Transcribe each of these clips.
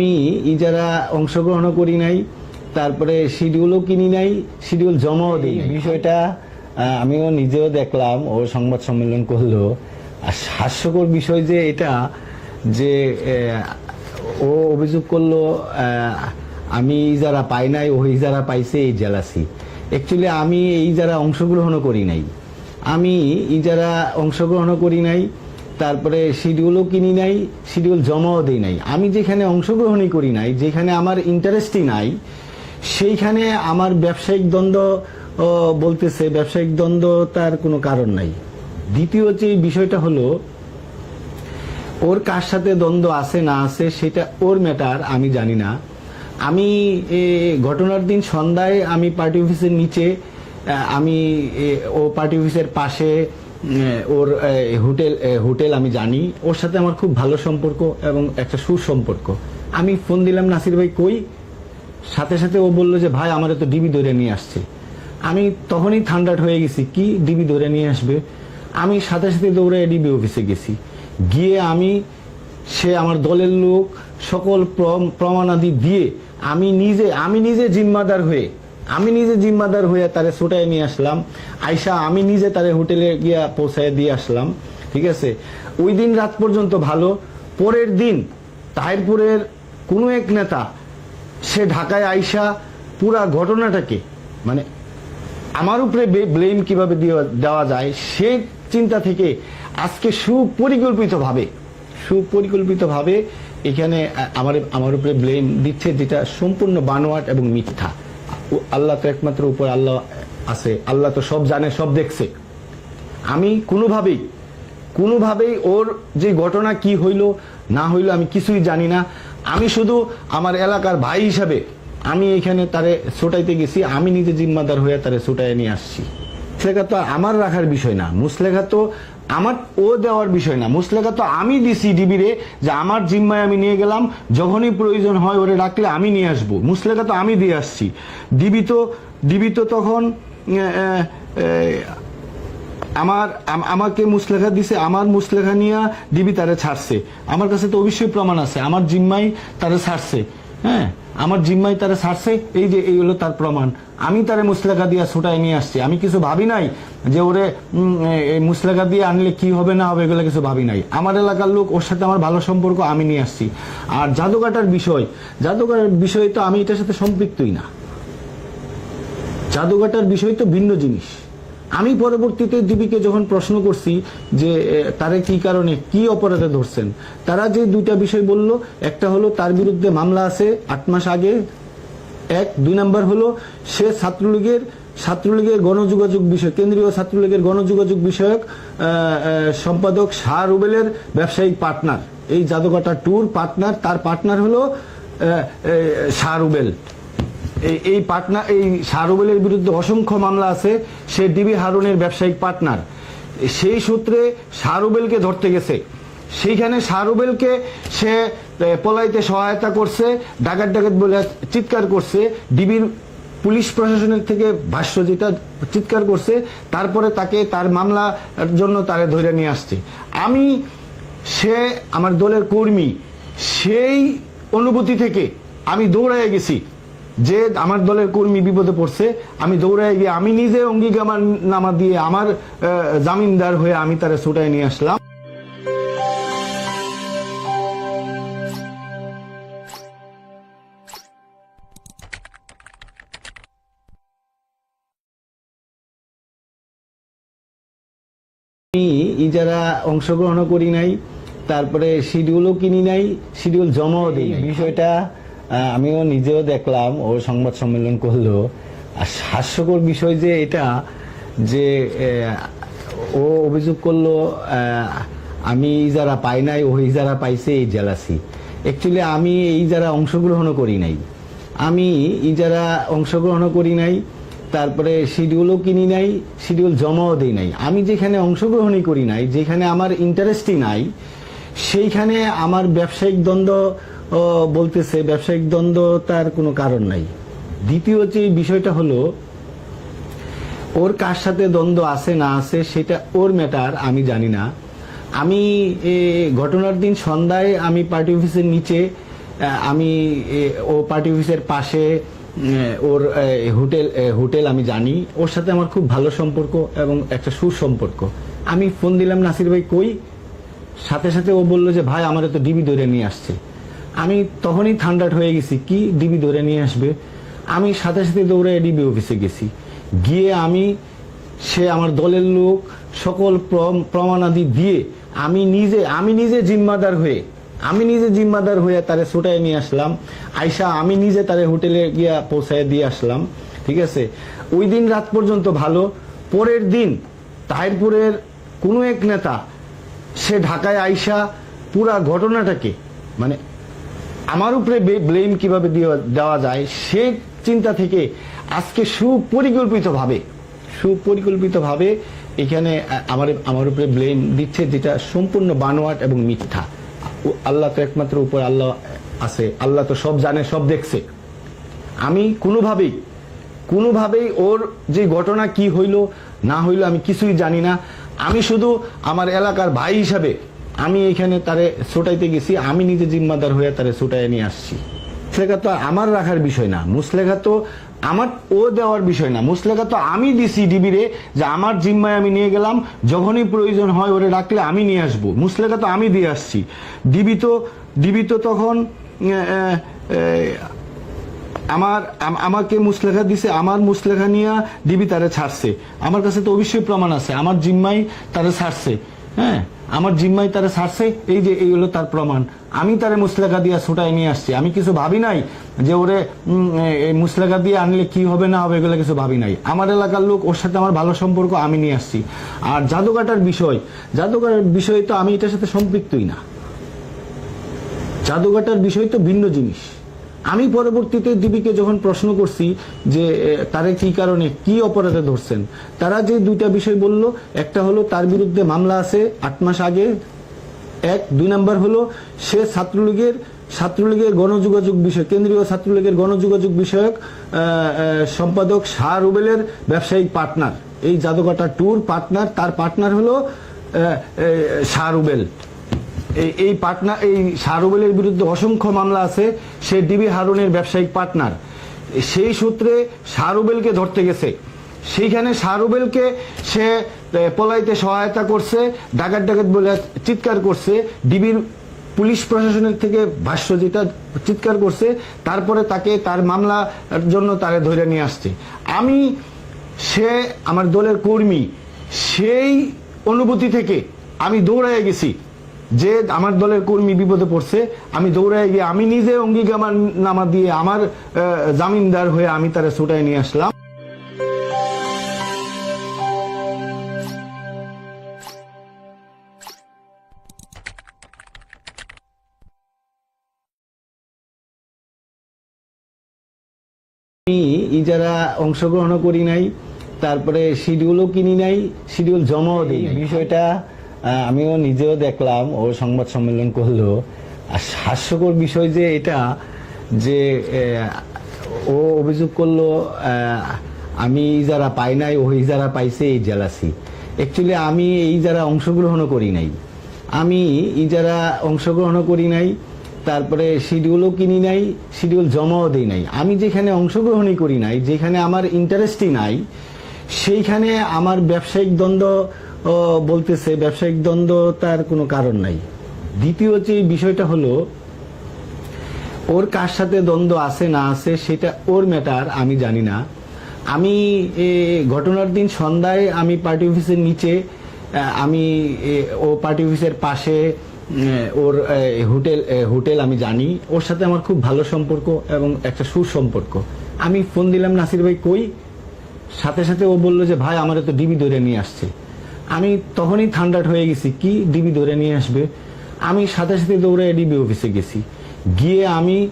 আমি ইজারা অংশগ্রহণ করি নাই, তারপরে শিডিউলও কিনি নাই শিডিউল জমাও দিই বিষয়টা আমিও নিজেও দেখলাম, ও সংবাদ সম্মেলন করল। আর হাস্যকর বিষয় যে এটা, যে ও অভিযোগ করল আমি যারা পাই নাই, ও যারা পাইছে, এই জেলাসি অ্যাকচুয়ালি আমি এই যারা অংশগ্রহণ করি নাই, আমি ইজারা অংশগ্রহণ করি নাই তারপরে শিডিউলও কিনি নাই শিডিউল জমাও দিই নাই। আমি যেখানে অংশগ্রহণই করি নাই, যেখানে আমার ইন্টারেস্টই নাই, সেইখানে আমার ব্যবসায়িক দ্বন্দ্ব বলতেছে, ব্যবসায়িক দ্বন্দ্ব তার কোনো কারণ নাই। দ্বিতীয় যে বিষয়টা হলো, ওর কার সাথে দ্বন্দ্ব আছে না আছে, সেটা ওর ম্যাটার আমি জানি না। আমি ঘটনার দিন সন্ধ্যায় আমি পার্টি অফিসের নিচে আমি ও পার্টি অফিসের পাশে ওর হোটেল হোটেল আমি জানি। ওর সাথে আমার খুব ভালো সম্পর্ক এবং একটা সুসম্পর্ক। আমি ফোন দিলাম, নাসির ভাই কই? সাথে সাথে ও বলল যে, ভাই, আমার তো ডিবি ধরে নিয়ে আসছে। আমি তখনই ঠান্ডাট হয়ে গেছি, কি ডিবি ধরে নিয়ে আসবে? আমি সাথে সাথে দৌড়ে ডিবি অফিসে গেছি। গিয়ে আমি, সে আমার দলের লোক, সকল প্রম- প্রমাণাদি দিয়ে আমি নিজে আমি নিজে জিম্মাদার হয়ে আমি নিজে জিম্মাদার হয়ে তারে ছোটায় নিয়ে আসলাম। আইসা আমি নিজে তারে হোটেলে গিয়া পৌঁছায় দিয়ে আসলাম, ঠিক আছে? ওই দিন রাত পর্যন্ত ভালো। পরের দিন তাহিরপুরের কোনো এক নেতা, সে ঢাকায় আইসা পুরা ঘটনাটাকে মানে আমার উপরে ব্লেম কীভাবে দেওয়া- যায়, সে চিন্তা থেকে আজকে সুপরিকল্পিতভাবে সুপরিকল্পিতভাবে এখানে আমার আমার উপরে ব্লেম দিচ্ছে যেটা সম্পূর্ণ বানোয়াট এবং মিথ্যা। আল্লাহ তো একমাত্র উপর আল্লাহ আছে। আল্লাহ তো সব জানে, সব দেখছে। আমি কোনোভাবেই কোনোভাবেই ওর যে ঘটনা কি হইল, না হইল আমি কিছুই জানি না। আমি শুধু আমার এলাকার ভাই হিসাবে আমি এখানে তারে ছোটাইতে গেছি, আমি নিজে জিম্মাদার হয়ে তারে ছোটাই নিয়ে আসছি। মুসলেখা তো আমার রাখার বিষয় না। মুসলেখা তো আমার, ও দেওয়ার বিষয় না। মুসলেখা তো আমি দিছি ডিবিরে যে আমার জিম্মায় আমি নিয়ে গেলাম, যখনই প্রয়োজন হয় ওরে ডাকলে আমি নিয়ে আসব। মুসলেখা তো আমি দিয়ে আসছি। ডিবি তো ডিবি তো তখন আমার আমাকে মুসলেখা দিছে, আমার মুসলেখা নিয়ে দিবি তারে ছাড়ছে। আমার কাছে তো অবশ্যই প্রমাণ আছে, আমার জিম্মাই তারে ছাড়ছে। হ্যাঁ আমার জিম্মাই তারে ছাড়ছে, এই যে এই হলো তার প্রমাণ। আমি তারে মুসলেখা দিয়ে ছুটাই নিয়ে আসছি। আমি কিছু ভাবি নাই যে ওরে এই মুসলেখা দিয়ে আনলে কি হবে না হবে এগুলো কিছু ভাবি নাই। আমার এলাকার লোক, ওর সাথে আমার ভালো সম্পর্ক, আমি নিয়ে আসছি। আর জাদুকাটার বিষয় জাদুকাটার বিষয় তো আমি এটার সাথে সম্পৃক্তই না। জাদুঘাটার বিষয় তো ভিন্ন জিনিস। আমি পরবর্তীতে দিবিকে যখন প্রশ্ন করছি যে তারা কি কারণে কি অপরাধে ধরছেন, তারা যে দুইটা বিষয় বলল, একটা হলো তার বিরুদ্ধে মামলা আছে আট মাস আগে, এক, দুই নাম্বার হলো সে ছাত্রলীগের ছাত্রলীগের গণযোগাযোগ বিষয় কেন্দ্রীয় ছাত্রলীগের গণযোগাযোগ বিষয়ক সম্পাদক শাহ রুবেলের ব্যবসায়িক পার্টনার, এই জাদুঘাটা ট্যুর পার্টনার তার পার্টনার হলো শাহ রুবেল। এই পার্টনার এই শাহরুবেলের বিরুদ্ধে অসংখ্য মামলা আছে, সে ডিবি হারুনের ব্যবসায়িক পার্টনার। সেই সূত্রে শাহরুবেলকে ধরতে গেছে। সেইখানে শাহরুবেলকে সে পলাইতে সহায়তা করছে, ডাকাত ডাকাত বলে চিৎকার করছে, ডিবির পুলিশ প্রশাসনের থেকে ভাষ্য যেটা চিৎকার করছে, তারপরে তাকে তার মামলার জন্য তারে ধরে নিয়ে আসছে। আমি, সে আমার দলের কর্মী, সেই অনুভূতি থেকে আমি দৌড়ায় গেছি। যে আমার দলের কর্মী বিপদে পড়ছে আমি দৌড়ায় গিয়ে আমি নিজে অঙ্গীকার নামা দিয়ে আমার আহ, জামিনদার হয়ে আমি তারা ছুটায় নিয়ে আসলাম। আমি ইজারা অংশগ্রহণ করি নাই তারপরে শিডিউলও কিনি নাই শিডিউল জমাও দিই বিষয়টা আমিও নিজেও দেখলাম, ও সংবাদ সম্মেলন করল। আর হাস্যকর বিষয় যে এটা, যে ও অভিযোগ করল আমি যারা পাই নাই ও যারা পাইছে এই জেলাসি। অ্যাকচুয়ালি আমি এই যারা অংশগ্রহণ করি নাই। আমি এই যারা অংশগ্রহণ করি নাই, তারপরে শিডিউলও কিনি নাই শিডিউল জমাও দিই নাই। আমি যেখানে অংশগ্রহণই করি নাই, যেখানে আমার ইন্টারেস্টই নাই, সেইখানে আমার ব্যবসায়িক দ্বন্দ্ব বলতেছে, ব্যবসায়িক দ্বন্দ্ব তার কোনো কারণ নাই। দ্বিতীয় যে বিষয়টা হলো, ওর কার সাথে দ্বন্দ্ব আছে না আছে সেটা ওর ম্যাটার আমি জানি না। আমি ঘটনার দিন সন্ধ্যায় আমি পার্টি অফিসের নিচে আমি ও পার্টি অফিসের পাশে ওর হোটেল হোটেল আমি জানি। ওর সাথে আমার খুব ভালো সম্পর্ক এবং একটা সুসম্পর্ক। আমি ফোন দিলাম, নাসির ভাই কই? সাথে সাথে ও বলল যে, ভাই, আমার তো ডিবি ধরে নিয়ে আসছে। আমি তখনই ঠান্ডাট হয়ে গেছি, কি ডিবি ধরে নিয়ে আসবে? আমি সাথে সাথে দৌড়ে ডিবি অফিসে গেছি। গিয়ে আমি, সে আমার দলের লোক, সকল প্রম- প্রমাণাদি দিয়ে আমি নিজে আমি নিজে জিম্মাদার হয়ে, আমি নিজে জিম্মাদার হয়ে তারে ছুটায় নিয়ে আসলাম। আইসা আমি নিজে তারে হোটেলে গিয়া পৌঁছায় দিয়ে আসলাম, ঠিক আছে? ওই দিন রাত পর্যন্ত ভালো। পরের দিন তাহিরপুরের কোনো এক নেতা, সে ঢাকায় আইসা পুরা ঘটনাটাকে মানে আমার উপরে ব্লেম কীভাবে দেওয়া- যায়, সে চিন্তা থেকে আজকে সুপরিকল্পিতভাবে সুপরিকল্পিতভাবে এখানে আমার আমার উপরে ব্লেম দিচ্ছে যেটা সম্পূর্ণ বানোয়াট এবং মিথ্যা। আল্লাহ তো একমাত্র উপর আল্লাহ আছে, আল্লাহ তো সব জানে, সব দেখছে। আমি কোনোভাবেই কোনোভাবেই ওর যে ঘটনা কি হইল, না হইল আমি কিছুই জানি না। আমি শুধু আমার এলাকার ভাই হিসাবে আমি এখানে তারে ছোটাইতে গেছি, আমি নিজে জিম্মাদার হয়ে তারে ছোটাই নিয়ে আসছি। মুসলেখা তো আমার রাখার বিষয় না, মুসলেখা তো আমার ও দেওয়ার বিষয় না। মুসলেখা তো আমি দিছি ডিবিরে যে আমার জিম্মায় আমি নিয়ে গেলাম, যখনই প্রয়োজন হয় ওরে ডাকলে আমি নিয়ে আসব। মুসলেখা তো আমি দিয়ে আসছি। ডিবি তো ডিবি তো তখন আমার আমাকে মুসলেখা দিছে, আমার মুসলেখা নিয়ে ডিবি তারে ছাড়ছে। আমার কাছে তো অবশ্যই প্রমাণ আছে, আমার জিম্মাই তারে ছাড়ছে। হ্যাঁ আমার জিম্মাই তারা ছাড়ছে, এই যে এই হলো তার প্রমাণ। আমি তারে মুসলেখা দিয়ে ছুটাই নিয়ে আসছি। আমি কিছু ভাবি নাই যে ওরে এই মুসলেখা দিয়ে আনলে কি হবে না হবে এগুলো কিছু ভাবি নাই। আমার এলাকার লোক, ওর সাথে আমার ভালো সম্পর্ক, আমি নিয়ে আসছি। আর জাদুকাটার বিষয় জাদুকাটার বিষয় তো আমি এটার সাথে সম্পৃক্তই না। জাদুঘাটার বিষয় তো ভিন্ন জিনিস। আমি পরবর্তীতে দিবিকে যখন প্রশ্ন করছি যে তারে কি কারণে কি অপরাধে ধরছেন, তারা যে দুইটা বিষয় বলল, একটা হলো তার বিরুদ্ধে মামলা আছে আট মাস আগে, এক, দুই নাম্বার হলো সে ছাত্রলীগের ছাত্রলীগের গণযোগাযোগ বিষয় কেন্দ্রীয় ছাত্রলীগের গণযোগাযোগ বিষয়ক সম্পাদক শাহ রুবেলের ব্যবসায়িক পার্টনার, এই জাদুঘাটা ট্যুর পার্টনার তার পার্টনার হলো শাহ রুবেল। এই পার্টনার এই শাহরুবেলের বিরুদ্ধে অসংখ্য মামলা আছে। সে ডিবি হারুনের ব্যবসায়িক পার্টনার। সেই সূত্রে শাহরুবেলকে ধরতে গেছে। সেইখানে শাহরুবেলকে সে পলাইতে সহায়তা করছে, ডাকাত ডাকাত বলে চিৎকার করছে। ডিবির পুলিশ প্রশাসনের থেকে ভাষ্য যেটা চিৎকার করছে, তারপরে তাকে তার মামলার জন্য তারে ধরে নিয়ে আসছে। আমি, সে আমার দলের কর্মী, সেই অনুভূতি থেকে আমি দৌড়ায় গেছি। যে আমার দলের কর্মী বিপদে পড়ছে, আমি দৌড়ায় গিয়ে আমি নিজে অঙ্গীকার নামা দিয়ে আমার জামিনদার হয়ে আমি তারা ছুটায় নিয়ে আসলাম। আমি ইজারা অংশগ্রহণ করি নাই, তারপরে শিডিউলও কিনি নাই, শিডিউল জমাও দিই বিষয়টা আমিও নিজেও দেখলাম, ও সংবাদ সম্মেলন করল। আর হাস্যকর বিষয় যে এটা, যে ও অভিযোগ করল আমি যারা পাই নাই, ও যারা পাইছে, এই জেলাসি। অ্যাকচুয়ালি আমি এই যারা অংশগ্রহণও করি নাই। আমি এই যারা অংশগ্রহণ করি নাই, তারপরে শিডিউলও কিনি নাই শিডিউল জমাও দিই নাই। আমি যেখানে অংশগ্রহণই করি নাই, যেখানে আমার ইন্টারেস্টই নাই, সেইখানে আমার ব্যবসায়িক দ্বন্দ্ব বলতেছে, ব্যবসায়িক দ্বন্দ্ব তার কোনো কারণ নাই। দ্বিতীয় যে বিষয়টা হলো, ওর কার সাথে দ্বন্দ্ব আছে না আছে, সেটা ওর ম্যাটার আমি জানি না। আমি ঘটনার দিন সন্ধ্যায় আমি পার্টি অফিসের নিচে আমি ও পার্টি অফিসের পাশে ওর হোটেল হোটেল আমি জানি। ওর সাথে আমার খুব ভালো সম্পর্ক এবং একটা সুসম্পর্ক। আমি ফোন দিলাম, নাসির ভাই কই? সাথে সাথে ও বলল যে, ভাই, আমার তো ডিবি ধরে নিয়ে আসছে। আমি তখনই ঠান্ডাট হয়ে গেছি, কি ডিবি ধরে নিয়ে আসবে? আমি সাথে সাথে দৌড়ে ডিবি অফিসে গেছি। গিয়ে আমি,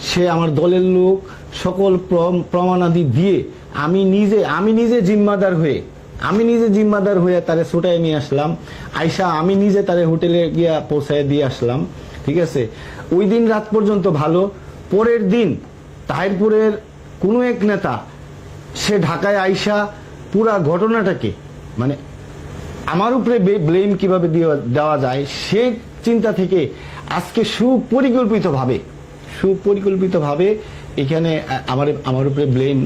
সে আমার দলের লোক, সকল প্রম- প্রমাণাদি দিয়ে আমি নিজে আমি নিজে জিম্মাদার হয়ে, আমি নিজে জিম্মাদার হয়ে তারে ছুটাই নিয়ে আসলাম। আইসা আমি নিজে তারে হোটেলে গিয়া পৌঁছায় দিয়ে আসলাম, ঠিক আছে? ওই দিন রাত পর্যন্ত ভালো। পরের দিন তাহিরপুরের কোনো এক নেতা, সে ঢাকায় আইসা পুরা ঘটনাটাকে মানে আমার উপরে ব্লেম কীভাবে দেওয়া- যায়, সে চিন্তা থেকে আজকে সুপরিকল্পিতভাবে সুপরিকল্পিতভাবে এখানে আমার আমার উপরে ব্লেম